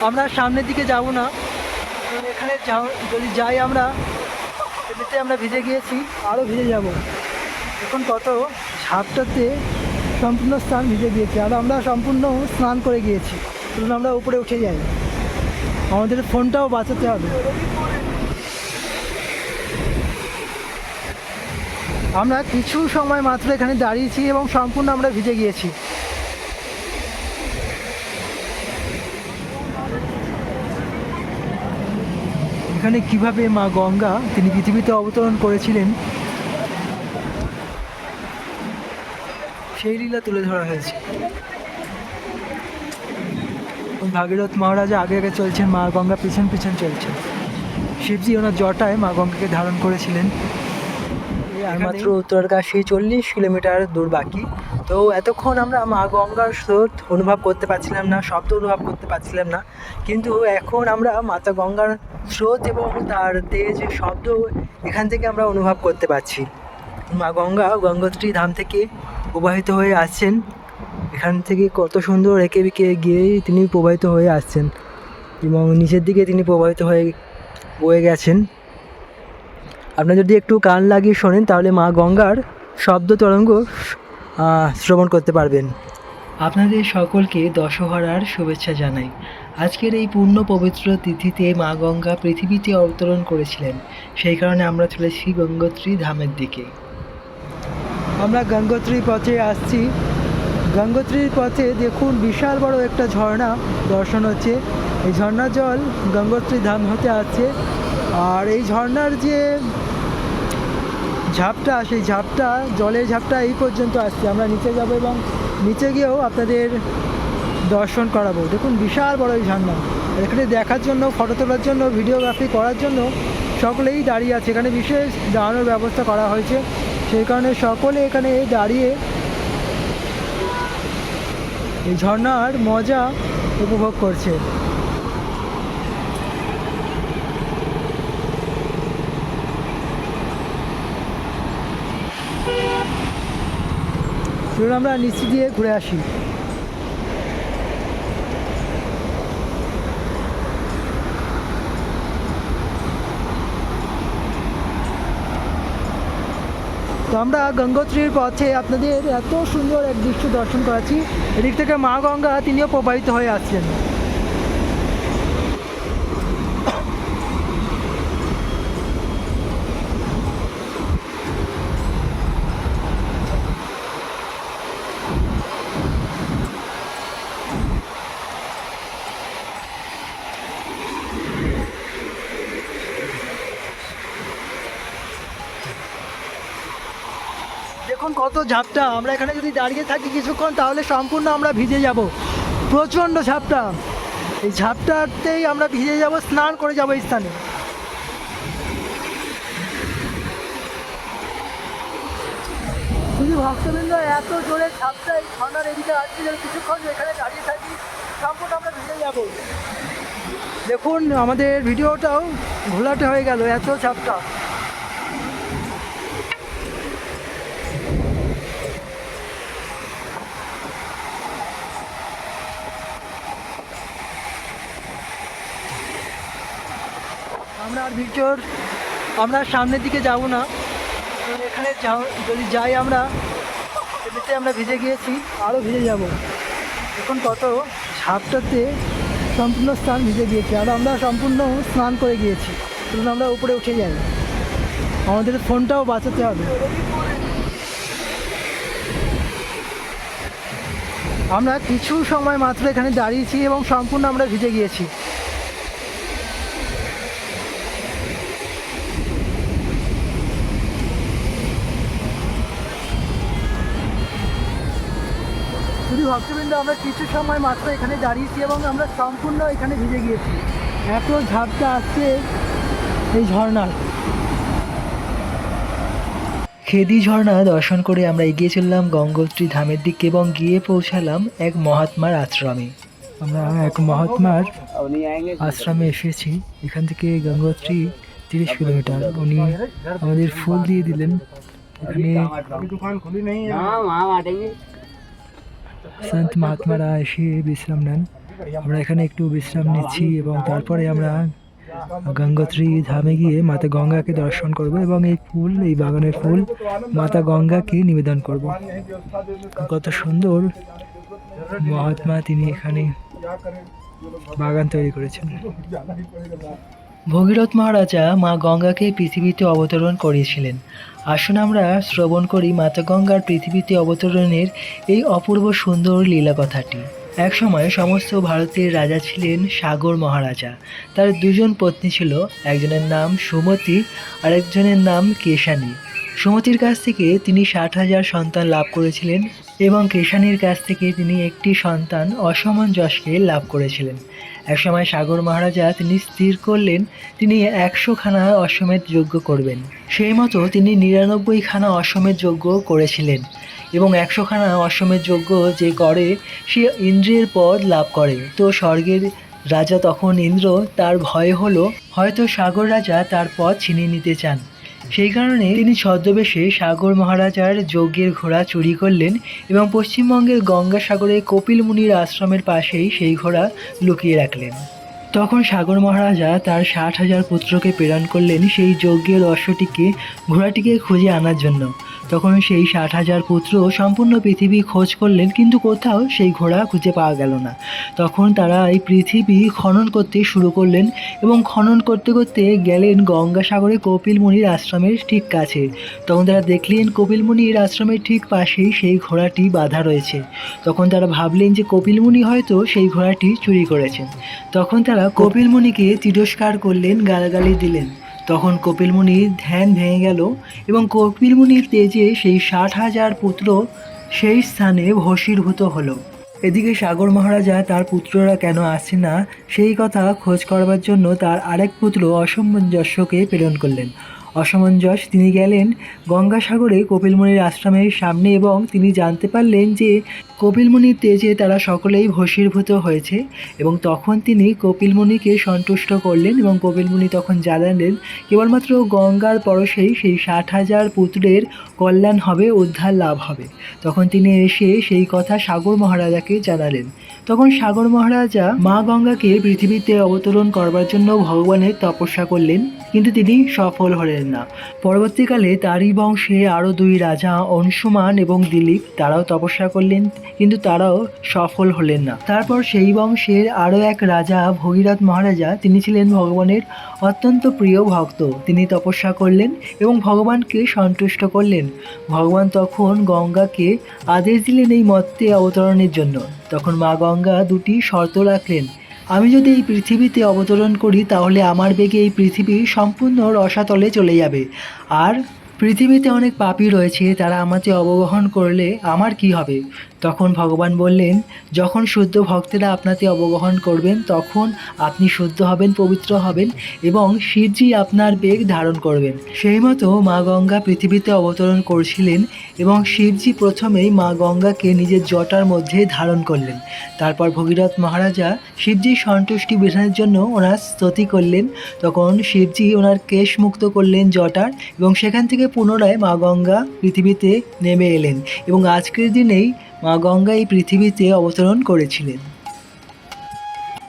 আমরা সামনের দিকে যাব না। এখানে যাও- যদি যাই আমরা, এমনিতে আমরা ভিজে গিয়েছি আরও ভিজে যাব। এখন কত? সাতটাতে সম্পূর্ণ স্নান ভিজে গিয়েছি, আর আমরা সম্পূর্ণ স্নান করে গিয়েছি। চলুন আমরা উপরে উঠে যাই। আমাদের ফোনটাও বাঁচাতে হবে। আমরা কিছু সময় মাত্র এখানে দাঁড়িয়েছি এবং সম্পূর্ণ আমরা ভিজে গিয়েছি। এখানে কীভাবে মা গঙ্গা তিনি পৃথিবীতে অবতরণ করেছিলেন, সেই লীলা তুলে ধরা হয়েছে। ভাগীরথ মহারাজা আগে আগে চলছেন, মা গঙ্গা পিছন পিছন চলছেন। শিবজি ওনার জটায় মা গঙ্গাকে ধারণ করেছিলেন। আর মাত্র উত্তরকাশি চল্লিশ কিলোমিটার দূর বাকি। তো এতক্ষণ আমরা মা গঙ্গার স্রোত অনুভব করতে পারছিলাম না, শব্দ অনুভব করতে পারছিলাম না। কিন্তু এখন আমরা মাতা গঙ্গার স্রোত এবং তার তেজ, শব্দ এখান থেকে আমরা অনুভব করতে পারছি। মা গঙ্গা গঙ্গোত্রী ধাম থেকে প্রবাহিত হয়ে আসছেন। এখান থেকে কত সুন্দর এঁকে বিকে গিয়েই তিনি প্রবাহিত হয়ে আসছেন এবং নিচের দিকে তিনি প্রবাহিত হয়ে বয়ে গেছেন। আপনারা যদি একটু কান লাগিয়ে শোনেন, তাহলে মা গঙ্গার শব্দ তরঙ্গ শ্রবণ করতে পারবেন। আপনাদের সকলকে দশহরার শুভেচ্ছা জানাই। আজকের এই পূর্ণ পবিত্র তিথিতে মা গঙ্গা পৃথিবীতে অবতরণ করেছিলেন। সেই কারণে আমরা চলেছি গঙ্গোত্রী ধামের দিকে। আমরা গঙ্গোত্রী পথে আসছি। গঙ্গোত্রীর পথে দেখুন বিশাল বড় একটা ঝর্ণা দর্শন হচ্ছে। এই ঝর্ণার জল গঙ্গোত্রী ধাম হতে আসছে। আর এই ঝর্ণার যে ঝাপটা, সেই ঝাপটা, জলের ঝাপটা এই পর্যন্ত আসছে। আমরা নিচে যাব এবং নিচে গিয়েও আপনাদের দর্শন করাবো। দেখুন, বিশাল বড় এই ঝর্ণা এখানে দেখার জন্য ফটো তোলার জন্য ভিডিওগ্রাফি করার জন্য সকলেই দাঁড়িয়ে আছে। এখানে বিশেষ দাঁড়ানোর ব্যবস্থা করা হয়েছে। সেই কারণে সকলে এখানে দাঁড়িয়ে এই ঝর্ণার মজা উপভোগ করছে। চলুন আমরা নিচে দিয়ে ঘুরে আসি। তো আমরা গঙ্গোত্রীর পথে আপনাদের এত সুন্দর এক দৃশ্য দর্শন করাচ্ছি। এদিক থেকে মা গঙ্গা তিনিও প্রবাহিত হয়ে আসছেন দেখুন কত ঝাপটা। আমরা এখানে যদি দাঁড়িয়ে থাকি কিছুক্ষণ তাহলে সম্পূর্ণ আমরা ভিজে যাব। প্রচণ্ড ঝাপটা। এই ঝাপটাতেই আমরা ভিজে যাব স্নান করে যাব এই স্থানে। শুধু ভক্তবৃন্দ এত জোরে ঝাপটা এই ঠান্ডার এদিকে আসছে যে কিছুক্ষণ এখানে দাঁড়িয়ে থাকি সম্পূর্ণ আমরা ভিজে যাব। দেখুন আমাদের ভিডিওটাও ঘোলাটে হয়ে গেল এত ঝাপটা। আর ভিডিওর আমরা সামনের দিকে যাব না। এখানে যদি যাই আমরা এমনিতে আমরা ভিজে গিয়েছি আরও ভিজে যাব। এখন কত? ঝাপটাতে সম্পূর্ণ স্নান ভিজে গিয়েছি। আর আমরা সম্পূর্ণ স্নান করে গিয়েছি। তখন আমরা উপরে উঠে যাই। আমাদের ফোনটাও বাঁচাতে হবে। আমরা কিছু সময় মাত্র এখানে দাঁড়িয়েছি এবং সম্পূর্ণ আমরা ভিজে গিয়েছি। ভক্তবৃন্দ, আমরা কিছু সময় মাত্র এখানে দাঁড়িয়েছি এবং আমরা সম্পূর্ণ এখানে ভিজে গিয়েছি। এত ঝাপটা আসছে এই ঝর্ণার। খেদি ঝর্ণা দর্শন করে আমরা এগিয়ে চললাম গঙ্গোত্রী ধামের দিকে এবং গিয়ে পৌঁছালাম এক মহাত্মার আশ্রমে। আমরা এক মহাত্মার আশ্রমে এসেছি। এখান থেকে গঙ্গোত্রী তিরিশ কিলোমিটার। উনি আমাদের ফুল দিয়ে দিলেন। এখানে সন্ত মহাত্মারা এসে বিশ্রাম নেন। আমরা এখানে একটু বিশ্রাম নিচ্ছি এবং তারপরে আমরা গঙ্গোত্রী ধামে গিয়ে মাতা গঙ্গাকে দর্শন করব এবং এই ফুল, এই বাগানের ফুল মাতা গঙ্গাকে নিবেদন করব। কত সুন্দর মহাত্মা তিনি এখানে বাগান তৈরি করেছেন। ভগীরথ মহারাজা মা গঙ্গাকে পৃথিবীতে অবতরণ করিয়েছিলেন আসুন আমরা শ্রবণ করি মাতা গঙ্গার পৃথিবীতে অবতরণের এই অপূর্ব সুন্দর লীলা কথাটি এক সময় সমস্ত ভারতের রাজা ছিলেন সাগর মহারাজা। তার দুজন পত্নী ছিল, একজনের নাম সুমতি আর একজনের নাম কেশানী। সুমতির কাছ থেকে তিনি ষাট হাজার সন্তান লাভ করেছিলেন এবং কেশানীর কাছ থেকে তিনি একটি সন্তান অসমঞ্জসকে লাভ করেছিলেন। একসময় সাগর মহারাজা তিনি স্থির করলেন, তিনি একশো খানা অশ্বমেধ যজ্ঞ করবেন। সেই মতো তিনি নিরানব্বই খানা অশ্বমেধ যজ্ঞ করেছিলেন এবং একশো খানা অশ্বমেধ যজ্ঞ যে করে, সে ইন্দ্রের পদ লাভ করে। তো স্বর্গের রাজা তখন ইন্দ্র, তার ভয় হলো, হয়তো সাগর রাজা তার পদ ছিনিয়ে নিতে চান। সেই কারণে তিনি ছদ্মবেশে সাগর মহারাজার যজ্ঞের ঘোড়া চুরি করলেন এবং পশ্চিমবঙ্গের গঙ্গাসাগরে কপিল মুনির আশ্রমের পাশেই সেই ঘোড়া লুকিয়ে রাখলেন। তখন সাগর মহারাজা তার ষাট হাজার পুত্রকে প্রেরণ করলেন সেই যজ্ঞের অশ্বটিকে ঘোড়াটিকে খুঁজে আনার জন্য। তখন সেই ষাট হাজার পুত্র সম্পূর্ণ পৃথিবী খোঁজ করলেন, কিন্তু কোথাও সেই ঘোড়া খুঁজে পাওয়া গেল না। তখন তারা এই পৃথিবী খনন করতে শুরু করলেন এবং খনন করতে করতে গেলেন গঙ্গাসাগরে কপিল মুনির আশ্রমের ঠিক কাছে। তখন তারা দেখলেন কপিল মুনির আশ্রমের ঠিক পাশেই সেই ঘোড়াটি বাঁধা রয়েছে। তখন তারা ভাবলেন যে কপিল মুনি হয়তো সেই ঘোড়াটি চুরি করেছেন। তখন তারা কপিল মুনিকে তিরস্কার করলেন, গালাগালি দিলেন। তখন কপিল মুনির ধ্যান ভেঙে গেল এবং কপিলমুনির তেজে সেই ষাট হাজার পুত্র সেই স্থানে ভস্মীভূত হলো। এদিকে সাগর মহারাজা তার পুত্ররা কেন আসছে না, সেই কথা খোঁজ করবার জন্য তার আরেক পুত্র অসমঞ্জস্যকে প্রেরণ করলেন। অসমঞ্জস তিনি গেলেন গঙ্গাসাগরে কপিলমুনির আশ্রমের সামনে এবং তিনি জানতে পারলেন যে কপিলমুনির তেজে তারা সকলেই ভস্মীভূত হয়েছে এবং তখন তিনি কপিলমুনিকে সন্তুষ্ট করলেন এবং কপিলমুনি তখন জানালেন, কেবলমাত্র গঙ্গার পরশেই সেই ষাট হাজার পুত্রের কল্যাণ হবে, উদ্ধার লাভ হবে। তখন তিনি এসে সেই কথা সাগর মহারাজাকে জানালেন। তখন সাগর মহারাজা মা গঙ্গাকে পৃথিবীতে অবতরণ করবার জন্য ভগবানের তপস্যা করলেন, কিন্তু তিনি সফল হলেন না। পরবর্তীকালে তারই বংশে আরও দুই রাজা অংশুমান এবং দিলীপ, তারাও তপস্যা করলেন, কিন্তু তারাও সফল হলেন না। তারপর সেই বংশের আরও এক রাজা ভগীরথ মহারাজা, তিনি ছিলেন ভগবানের অত্যন্ত প্রিয় ভক্ত। তিনি তপস্যা করলেন এবং ভগবানকে সন্তুষ্ট করলেন। ভগবান তখন গঙ্গাকে আদেশ দিলেন এই মত্তে অবতরণের জন্য। তখন মা গঙ্গা দুটি শর্ত রাখলেন। আমি যদি এই পৃথিবীতে অবতরণ করি, তাহলে আমার বেগে এই পৃথিবী সম্পূর্ণ রসাতলে চলে যাবে। আর পৃথিবীতে অনেক পাপী রয়েছে, তারা আমাকে অবগাহন করলে আমার কি হবে? তখন ভগবান বললেন, যখন শুদ্ধ ভক্তেরা আপনাকে অবগাহন করবেন, তখন আপনি শুদ্ধ হবেন, পবিত্র হবেন এবং শিবজি আপনার বেগ ধারণ করবেন। সেই মতো মা গঙ্গা পৃথিবীতে অবতরণ করছিলেন এবং শিবজি প্রথমেই মা গঙ্গাকে নিজের জটার মধ্যে ধারণ করলেন। তারপর ভগীরথ মহারাজা শিবজির সন্তুষ্টি বিধানের জন্য ওনার স্তুতি করলেন। তখন শিবজি ওনার কেশ মুক্ত করলেন জটার এবং সেখান থেকে পুনরায় মা গঙ্গা পৃথিবীতে নেমে এলেন এবং আজকের দিনেই মা গঙ্গা এই পৃথিবীতে অবতরণ করেছিলেন।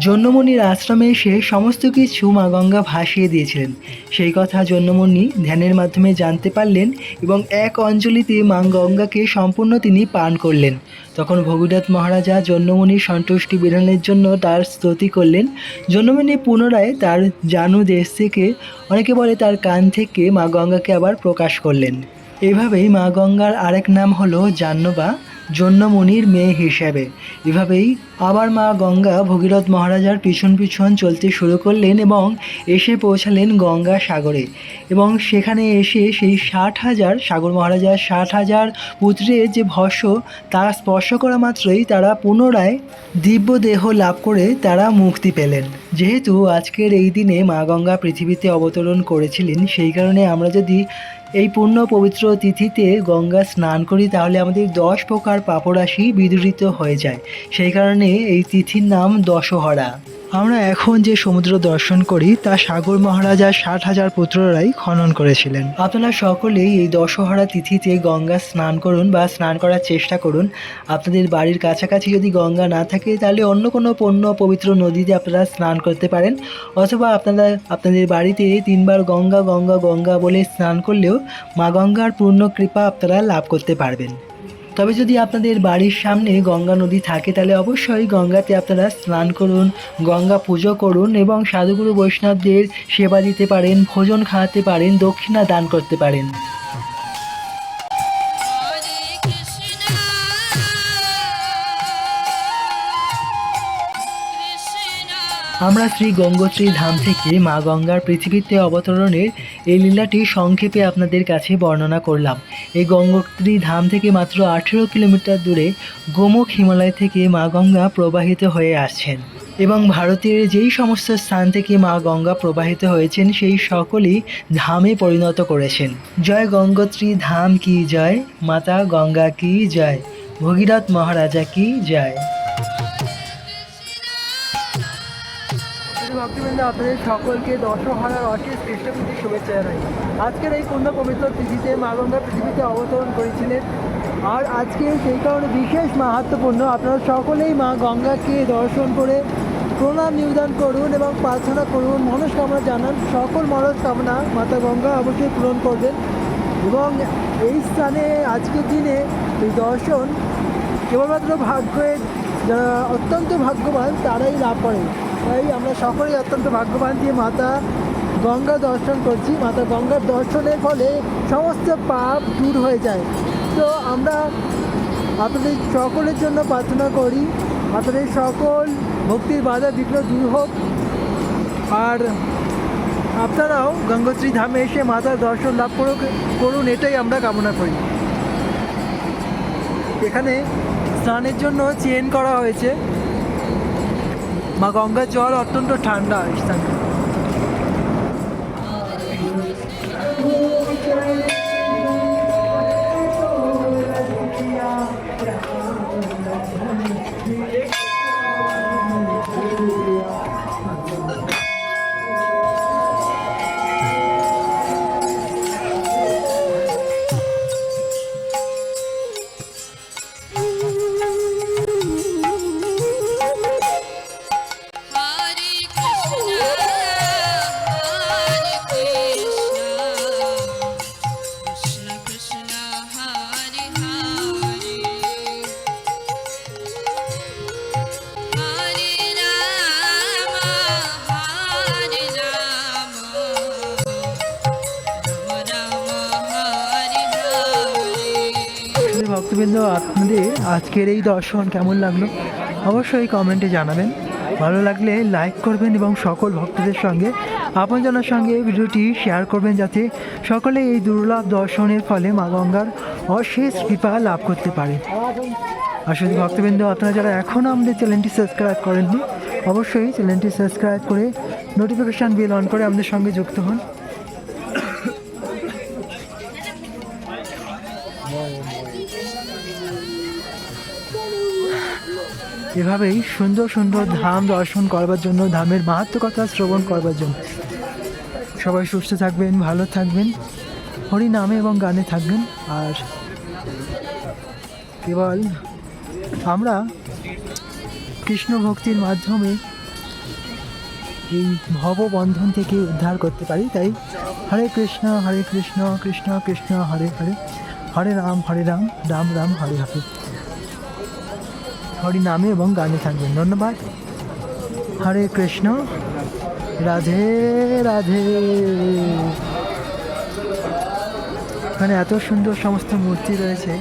জন্যমণির আশ্রমে এসে সমস্ত কিছু মা গঙ্গা ভাসিয়ে দিয়েছিলেন। সেই কথা জন্যমণি ধ্যানের মাধ্যমে জানতে পারলেন এবং এক অঞ্জলিতে মা গঙ্গাকে সম্পূর্ণ তিনি পান করলেন। তখন ভগীরথ মহারাজা জন্যমণির সন্তুষ্টি বিধানের জন্য তার স্তুতি করলেন। জন্যমণি পুনরায় তার জানু দেশ থেকে, অনেকে বলে তার কান থেকে মা গঙ্গাকে আবার প্রকাশ করলেন। এভাবেই মা গঙ্গার আরেক নাম হলো জাহ্নবা। জন্যমণির মেয়ে হিসেবে। এভাবেই আবার মা গঙ্গা ভগীরথ মহারাজার পিছন পিছন চলতে শুরু করলেন এবং এসে পৌঁছালেন গঙ্গা সাগরে। এবং সেখানে এসে সেই ষাট হাজার, সাগর মহারাজার ষাট হাজার পুত্রের যে ভস্য, তারা স্পর্শ করা মাত্রই তারা পুনরায় দিব্য দেহ লাভ করে তারা মুক্তি পেলেন। যেহেতু আজকের এই দিনে মা গঙ্গা পৃথিবীতে অবতরণ করেছিলেন, সেই কারণে আমরা যদি এই পূর্ণ পবিত্র তিথিতে গঙ্গা স্নান করি, তাহলে আমাদের দশ প্রকার পাপরাশি বিদূরিত হয়ে যায়। সেই কারণে এই তিথির নাম দশহরা। আমরা এখন যে সমুদ্র দর্শন করি, তা সাগর মহারাজা ষাট হাজার পুত্ররাই খনন করেছিলেন। আপনারা সকলেই এই দশহরা তিথিতে গঙ্গা স্নান করুন বা স্নান করার চেষ্টা করুন। আপনাদের বাড়ির কাছাকাছি যদি গঙ্গা না থাকে, তাহলে অন্য কোনো পণ্য পবিত্র নদীতে আপনারা স্নান করতে পারেন। অথবা আপনারা, আপনাদের বাড়িতে তিনবার গঙ্গা গঙ্গা গঙ্গা বলে স্নান করলেও মা গঙ্গার পূর্ণ কৃপা আপনারা লাভ করতে পারবেন। তবে যদি আপনাদের বাড়ির সামনে গঙ্গা নদী থাকে, তাহলে অবশ্যই গঙ্গাতে আপনারা স্নান করুন, গঙ্গা পুজো করুন এবং সাধুগুরু বৈষ্ণবদের সেবা দিতে পারেন, ভোজন খাওয়াতে পারেন, দক্ষিণা দান করতে পারেন। আমরা শ্রী গঙ্গোত্রী ধাম থেকে মা গঙ্গার পৃথিবীতে অবতরণের এই লীলাটি সংক্ষেপে আপনাদের কাছে বর্ণনা করলাম। এই গঙ্গোত্রী ধাম থেকে মাত্র আঠেরো কিলোমিটার দূরে গোমুখ হিমালয় থেকে মা গঙ্গা প্রবাহিত হয়ে আসছেন। এবং ভারতের যেই সমস্ত স্থান থেকে মা গঙ্গা প্রবাহিত হয়েছেন, সেই সকলই ধামে পরিণত করেছেন। জয় গঙ্গোত্রী, ধাম কি জয়? মাতা গঙ্গা কি জয়? ভগীরথ মহারাজা কি জয়? ভক্তবৃন্দ আপনাদের সকলকে দশহরার অশেষ কৃষ্ণপূর্তি শুভেচ্ছা জানাই। আজকের এই পূর্ণ পবিত্র তিথিতে মা গঙ্গা পৃথিবীতে অবতরণ করেছিলেন। আর আজকে সেই কারণে বিশেষ মাহাত্মপূর্ণ আপনারা সকলেই মা গঙ্গাকে দর্শন করে প্রণাম, নিবেদন করুন এবং প্রার্থনা করুন, মনস্কামনা জানান, সকল মনস্কামনা মাতা গঙ্গা অবশ্যই পূরণ করবেন এবং এই স্থানে আজকের দিনে এই দর্শন কেবলমাত্র ভাগ্যের যারা অত্যন্ত ভাগ্যবান, তারাই লাভ করে তাই আমরা সকলেই অত্যন্ত ভাগ্যবান যে মাতা গঙ্গা দর্শন করছি। মাতা গঙ্গার দর্শনের ফলে সমস্ত পাপ দূর হয়ে যায়। তো আমরা আপনাদের সকলের জন্য প্রার্থনা করি। আপনাদের সকল ভক্তির বাধা বিঘ্ন দূর হোক। আর আপনারাও গঙ্গোত্রী ধামে এসে মাতার দর্শন লাভ করুক, করুন, এটাই আমরা কামনা করি। এখানে স্নানের জন্য চেন করা হয়েছে। মা গঙ্গার জল অত্যন্ত ঠান্ডা এই ভক্তবৃন্দ আপনাদের আজকের এই দর্শন কেমন লাগল? অবশ্যই কমেন্টে জানাবেন। ভালো লাগলে লাইক করবেন এবং সকল ভক্তদের সঙ্গে আপনজনের সঙ্গে ভিডিওটি শেয়ার করবেন যাতে সকলে এই দুর্লভ দর্শনের ফলে মা গঙ্গার অশেষ কৃপা লাভ করতে পারে। আসলে ভক্তবৃন্দ, আপনারা যারা এখনও আমাদের চ্যানেলটি সাবস্ক্রাইব করেননি, অবশ্যই চ্যানেলটি সাবস্ক্রাইব করে নোটিফিকেশান বিল অন করে আমাদের সঙ্গে যুক্ত হন। এভাবেই সুন্দর সুন্দর ধাম দর্শন করবার জন্য, ধামের মাহাত্ম কথা শ্রবণ করবার জন্য। সবাই সুস্থ থাকবেন, ভালো থাকবেন, হরি নামে এবং গানে থাকবেন। আর কেবল আমরা কৃষ্ণ ভক্তির মাধ্যমে এই ভববন্ধন থেকে উদ্ধার করতে পারি। তাই হরে কৃষ্ণ হরে কৃষ্ণ কৃষ্ণ কৃষ্ণ, হরে হরে। হরে রাম হরে রাম রাম রাম, হরে হরে। হরি নামে এবং গানে থাকবেন। ধন্যবাদ। হরে কৃষ্ণ। রাধে রাধে। মানে এত সুন্দর সমস্ত মূর্তি রয়েছে।